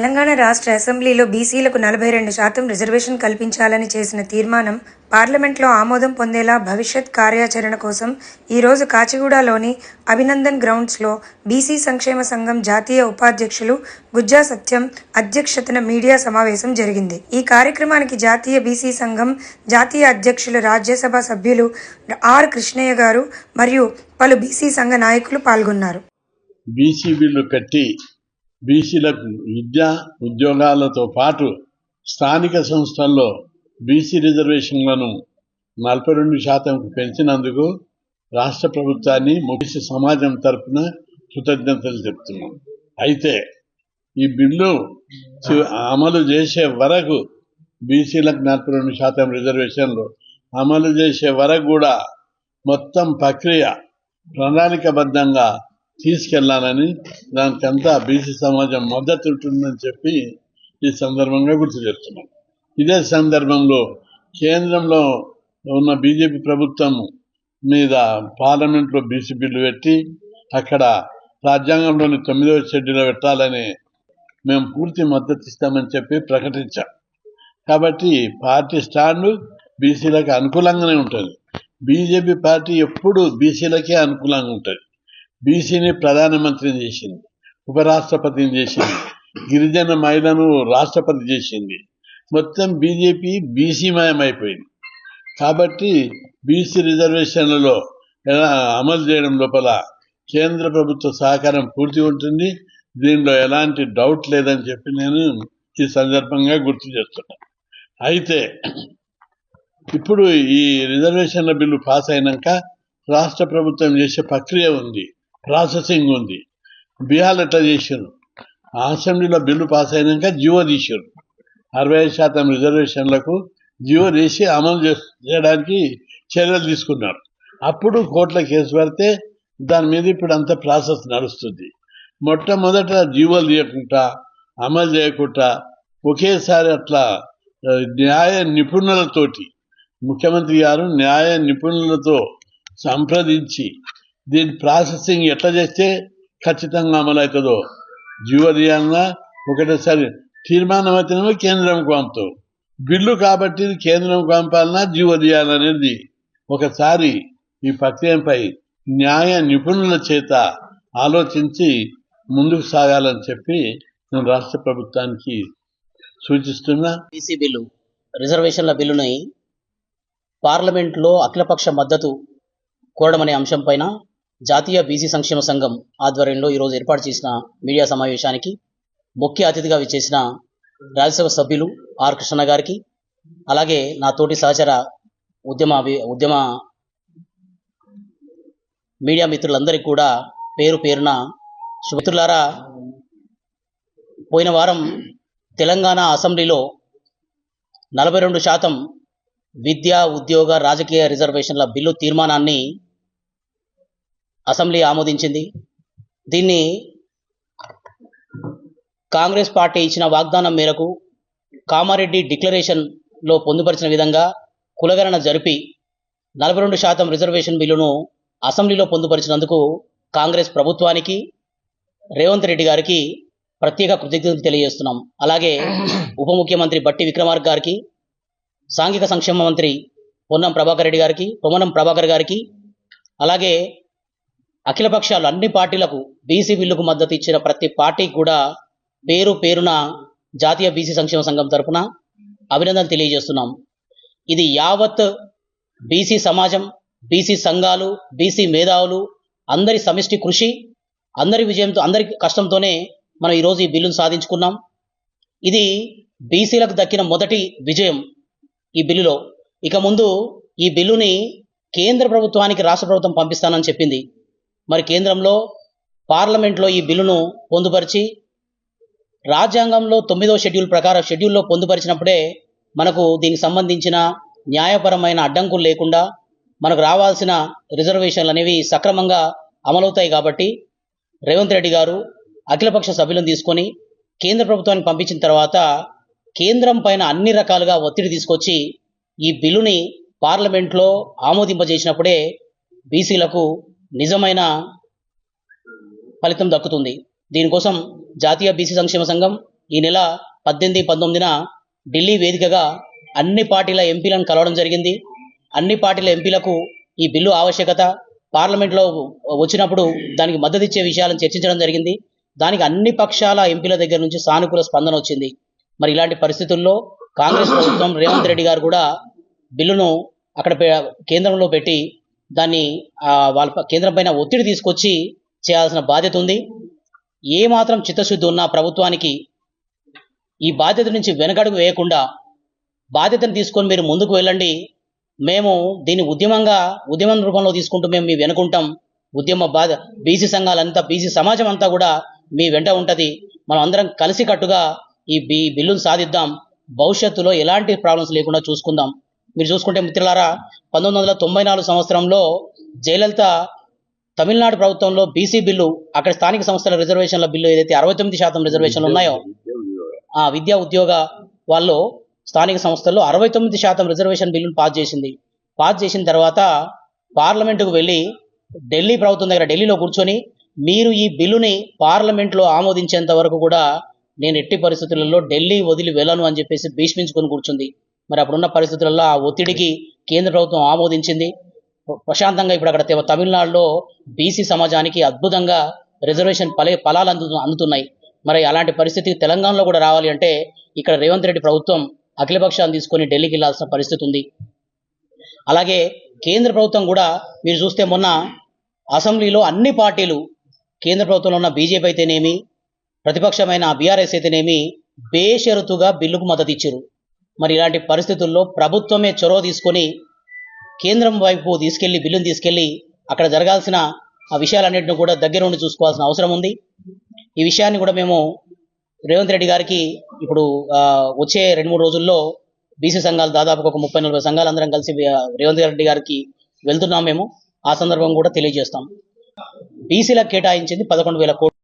తెలంగాణ రాష్ట్ర అసెంబ్లీలో బీసీలకు నలభై రెండు శాతం రిజర్వేషన్ కల్పించాలని చేసిన తీర్మానం పార్లమెంట్లో ఆమోదం పొందేలా భవిష్యత్ కార్యాచరణ కోసం ఈరోజు కాచిగూడలోని అభినందన్ గ్రౌండ్స్లో బీసీ సంక్షేమ సంఘం జాతీయ ఉపాధ్యక్షులు గుజ్జా సత్యం అధ్యక్షతన మీడియా సమావేశం జరిగింది. ఈ కార్యక్రమానికి జాతీయ బీసీ సంఘం జాతీయ అధ్యక్షులు రాజ్యసభ సభ్యులు ఆర్ కృష్ణయ్య గారు మరియు పలు బీసీ సంఘ నాయకులు పాల్గొన్నారు. బీసీ బిల్లు కట్టి బీసీలకు విద్య ఉద్యోగాలతో పాటు స్థానిక సంస్థల్లో బీసీ రిజర్వేషన్లను నలభై రెండు శాతంకు పెంచినందుకు రాష్ట్ర ప్రభుత్వాన్ని ముగిసి సమాజం తరపున కృతజ్ఞతలు చెప్తున్నాం. అయితే ఈ బిల్లు అమలు చేసే వరకు బీసీలకు నలభై రెండు శాతం రిజర్వేషన్లు అమలు చేసే వరకు కూడా మొత్తం ప్రక్రియ ప్రణాళికబద్ధంగా తీసుకెళ్ళాలని దానికంతా బీసీ సమాజం మద్దతు ఉంటుందని చెప్పి ఈ సందర్భంగా గుర్తు చేస్తున్నాం. ఇదే సందర్భంలో కేంద్రంలో ఉన్న బీజేపీ ప్రభుత్వం మీద పార్లమెంట్లో బీసీ బిల్లు పెట్టి అక్కడ రాజ్యాంగంలోని తొమ్మిదవ షెడ్యూల్ పెట్టాలని మేము పూర్తి మద్దతు ఇస్తామని చెప్పి ప్రకటించాం. కాబట్టి పార్టీ స్టాండు బీసీలకు అనుకూలంగానే ఉంటుంది. బీజేపీ పార్టీ ఎప్పుడు బీసీలకే అనుకూలంగా ఉంటుంది. బీసీని ప్రధానమంత్రిని చేసింది ఉపరాష్ట్రపతిని చేసింది గిరిజన మహిళను రాష్ట్రపతి చేసింది. మొత్తం బీజేపీ బీసీమయమైపోయింది. అయిపోయింది కాబట్టి బీసీ రిజర్వేషన్లలో ఎలా అమలు చేయడం లోపల కేంద్ర ప్రభుత్వ సహకారం పూర్తి ఉంటుంది. దీనిలో ఎలాంటి డౌట్ లేదని చెప్పి నేను ఈ సందర్భంగా గుర్తు చేస్తున్నాను అయితే ఇప్పుడు ఈ రిజర్వేషన్ల బిల్లు పాస్ అయినాక రాష్ట్ర ప్రభుత్వం చేసే ప్రక్రియ ఉంది. ప్రాసెసింగ్ ఉంది. బీహార్ ఎట్లా చేశారు అసెంబ్లీలో బిల్లు పాస్ అయినాక జీవో తీశారు అరవై ఐదు శాతం రిజర్వేషన్లకు జియో తీసి అమలు చేయడానికి చర్యలు తీసుకున్నారు. అప్పుడు కోర్టులో కేసు పెడితే దాని మీద ఇప్పుడు అంత ప్రాసెస్ నడుస్తుంది. మొట్టమొదట జీవోలు తీయకుండా అమలు చేయకుండా ఒకేసారి అట్లా న్యాయ నిపుణులతోటి ముఖ్యమంత్రి గారు న్యాయ నిపుణులతో సంప్రదించి దీని ప్రాసెసింగ్ ఎట్లా చేస్తే ఖచ్చితంగా అమలు అవుతుందో జీవోదయాన్న ఒకటేసారి తీర్మానం అయితేనేమో కేంద్రం పంపుతాం బిల్లు కాబట్టి ఇది కేంద్రంకి పంపాలన్నా జీవోదయాలనేది ఒకసారి ఈ ప్రక్రియపై న్యాయ నిపుణుల చేత ఆలోచించి ముందుకు సాగాలని చెప్పి నేను రాష్ట్ర ప్రభుత్వానికి సూచిస్తున్నా. బీసీ బిల్లు రిజర్వేషన్ల బిల్లుని పార్లమెంట్లో అఖిలపక్ష మద్దతు కోరడం అనే అంశం పైన జాతీయ బీసీ సంక్షేమ సంఘం ఆధ్వర్యంలో ఈరోజు ఏర్పాటు చేసిన మీడియా సమావేశానికి ముఖ్య అతిథిగా విచ్చేసిన రాజ్యసభ సభ్యులు ఆర్ కృష్ణ గారికి అలాగే నా తోటి సహచర ఉద్యమ ఉద్యమ మీడియా మిత్రులందరికీ కూడా పేరు పేరున శుభమిత్రులారా పోయిన వారం తెలంగాణ అసెంబ్లీలో నలభై రెండు శాతం విద్య ఉద్యోగ రాజకీయ రిజర్వేషన్ల బిల్లు తీర్మానాన్ని అసెంబ్లీ ఆమోదించింది. దీన్ని కాంగ్రెస్ పార్టీ ఇచ్చిన వాగ్దానం మేరకు కామారెడ్డి డిక్లరేషన్లో పొందుపరిచిన విధంగా కులగణన జరిపి నలభై రెండు శాతం రిజర్వేషన్ బిల్లును అసెంబ్లీలో పొందుపరిచినందుకు కాంగ్రెస్ ప్రభుత్వానికి రేవంత్ రెడ్డి గారికి ప్రత్యేక కృతజ్ఞతలు తెలియజేస్తున్నాం. అలాగే ఉప ముఖ్యమంత్రి బట్టి విక్రమార్క గారికి సాంఘిక సంక్షేమ మంత్రి పొన్నం ప్రభాకర్ రెడ్డి గారికి పొమ్మనం ప్రభాకర్ గారికి అలాగే అఖిలపక్షాలు అన్ని పార్టీలకు బీసీ బిల్లుకు మద్దతు ఇచ్చిన ప్రతి పార్టీకి కూడా పేరు పేరున జాతీయ బీసీ సంక్షేమ సంఘం తరఫున అభినందనలు తెలియజేస్తున్నాం. ఇది యావత్ బీసీ సమాజం బీసీ సంఘాలు బీసీ మేధావులు అందరి సమిష్టి కృషి అందరి విజయంతో అందరి కష్టంతోనే మనం ఈరోజు ఈ బిల్లును సాధించుకున్నాం. ఇది బీసీలకు దక్కిన మొదటి విజయం ఈ బిల్లులో. ఇక ముందు ఈ బిల్లుని కేంద్ర ప్రభుత్వానికి రాష్ట్ర ప్రభుత్వం పంపిస్తానని చెప్పింది. మరి కేంద్రంలో పార్లమెంట్లో ఈ బిల్లును పొందుపరిచి రాజ్యాంగంలో తొమ్మిదవ షెడ్యూల్ ప్రకారం షెడ్యూల్లో పొందుపరిచినప్పుడే మనకు దీనికి సంబంధించిన న్యాయపరమైన అడ్డంకులు లేకుండా మనకు రావాల్సిన రిజర్వేషన్లు అనేవి సక్రమంగా అమలవుతాయి కాబట్టి రేవంత్ రెడ్డి గారు అఖిలపక్ష సభ్యులను తీసుకొని కేంద్ర ప్రభుత్వానికి పంపించిన తర్వాత కేంద్రం పైన అన్ని రకాలుగా ఒత్తిడి తీసుకొచ్చి ఈ బిల్లుని పార్లమెంట్లో ఆమోదింపజేసినప్పుడే బీసీలకు నిజమైన ఫలితం దక్కుతుంది. దీనికోసం జాతీయ బీసీ సంక్షేమ సంఘం ఈ నెల పద్దెనిమిది పంతొమ్మిదిన ఢిల్లీ వేదికగా అన్ని పార్టీల ఎంపీలను కలవడం జరిగింది. అన్ని పార్టీల ఎంపీలకు ఈ బిల్లు ఆవశ్యకత. పార్లమెంట్లో వచ్చినప్పుడు దానికి మద్దతు ఇచ్చే విషయాలను చర్చించడం జరిగింది. దానికి అన్ని పక్షాల ఎంపీల దగ్గర నుంచి సానుకూల స్పందన వచ్చింది. మరి ఇలాంటి పరిస్థితుల్లో కాంగ్రెస్ ప్రభుత్వం రేవంత్ రెడ్డి గారు కూడా బిల్లును అక్కడ పె- కేంద్రంలో పెట్టి దాన్ని వాళ్ళ కేంద్రం పైన ఒత్తిడి తీసుకొచ్చి చేయాల్సిన బాధ్యత ఉంది. ఏ మాత్రం చిత్తశుద్ధి ఉన్న ప్రభుత్వానికి ఈ బాధ్యత నుంచి వెనకడుగు వేయకుండా బాధ్యతను తీసుకొని మీరు ముందుకు వెళ్ళండి. మేము దీన్ని ఉద్యమంగా ఉద్యమం రూపంలో తీసుకుంటూ మేము మీ వెనుకుంటాం. ఉద్యమ బాధ బీసీ సంఘాలంతా బీసీ సమాజం అంతా కూడా మీ వెంట ఉంటుంది. మనం అందరం కలిసికట్టుగా ఈ బి బిల్లును సాధిద్దాం. భవిష్యత్తులో ఎలాంటి ప్రాబ్లమ్స్ లేకుండా చూసుకుందాం. మీరు చూసుకుంటే మిత్రులారా పంతొమ్మిది వందల తొంభై నాలుగు సంవత్సరంలో జయలలిత తమిళనాడు ప్రభుత్వంలో బీసీ బిల్లు అక్కడ స్థానిక సంస్థల రిజర్వేషన్ల బిల్లు ఏదైతే అరవై తొమ్మిది శాతం రిజర్వేషన్లు ఉన్నాయో ఆ విద్యా ఉద్యోగ వాళ్ళు స్థానిక సంస్థల్లో అరవై తొమ్మిది శాతం రిజర్వేషన్ బిల్లును పాస్ చేసింది. పాస్ చేసిన తర్వాత పార్లమెంటుకు వెళ్ళి ఢిల్లీ ప్రభుత్వం దగ్గర ఢిల్లీలో కూర్చొని మీరు ఈ బిల్లుని పార్లమెంట్లో ఆమోదించేంత వరకు కూడా నేను ఎట్టి పరిస్థితులలో ఢిల్లీ వదిలి వెళ్ళను అని చెప్పేసి భీష్మించుకొని కూర్చుంది. మరి అప్పుడున్న పరిస్థితులలో ఆ ఒత్తిడికి కేంద్ర ప్రభుత్వం ఆమోదించింది. ప్రశాంతంగా ఇప్పుడు అక్కడ తమిళనాడులో బీసీ సమాజానికి అద్భుతంగా రిజర్వేషన్ పలే ఫలాలు అందు అందుతున్నాయి. మరి అలాంటి పరిస్థితి తెలంగాణలో కూడా రావాలి అంటే ఇక్కడ రేవంత్ రెడ్డి ప్రభుత్వం అఖిలపక్షాన్ని తీసుకొని ఢిల్లీకి వెళ్ళాల్సిన పరిస్థితి ఉంది. అలాగే కేంద్ర ప్రభుత్వం కూడా మీరు చూస్తే మొన్న అసెంబ్లీలో అన్ని పార్టీలు కేంద్ర ప్రభుత్వంలో ఉన్న బీజేపీ అయితేనేమి ప్రతిపక్షమైన బీఆర్ఎస్ అయితేనేమి బేషరతుగా బిల్లుకు మద్దతు ఇచ్చారు మరి ఇలాంటి పరిస్థితుల్లో ప్రభుత్వమే చొరవ తీసుకొని కేంద్రం వైపు తీసుకెళ్ళి బిల్లును తీసుకెళ్ళి అక్కడ జరగాల్సిన ఆ విషయాలన్నింటిని కూడా దగ్గర ఉండి చూసుకోవాల్సిన అవసరం ఉంది. ఈ విషయాన్ని కూడా మేము రేవంత్ రెడ్డి గారికి ఇప్పుడు వచ్చే రెండు మూడు రోజుల్లో బీసీ సంఘాలు దాదాపు ఒక ముప్పై నలభై సంఘాలు అందరం కలిసి రేవంత్ రెడ్డి గారికి వెళ్తున్నాం మేము. ఆ సందర్భం కూడా తెలియజేస్తాం. బీసీలకు కేటాయించింది పదకొండు వేల కోట్లు.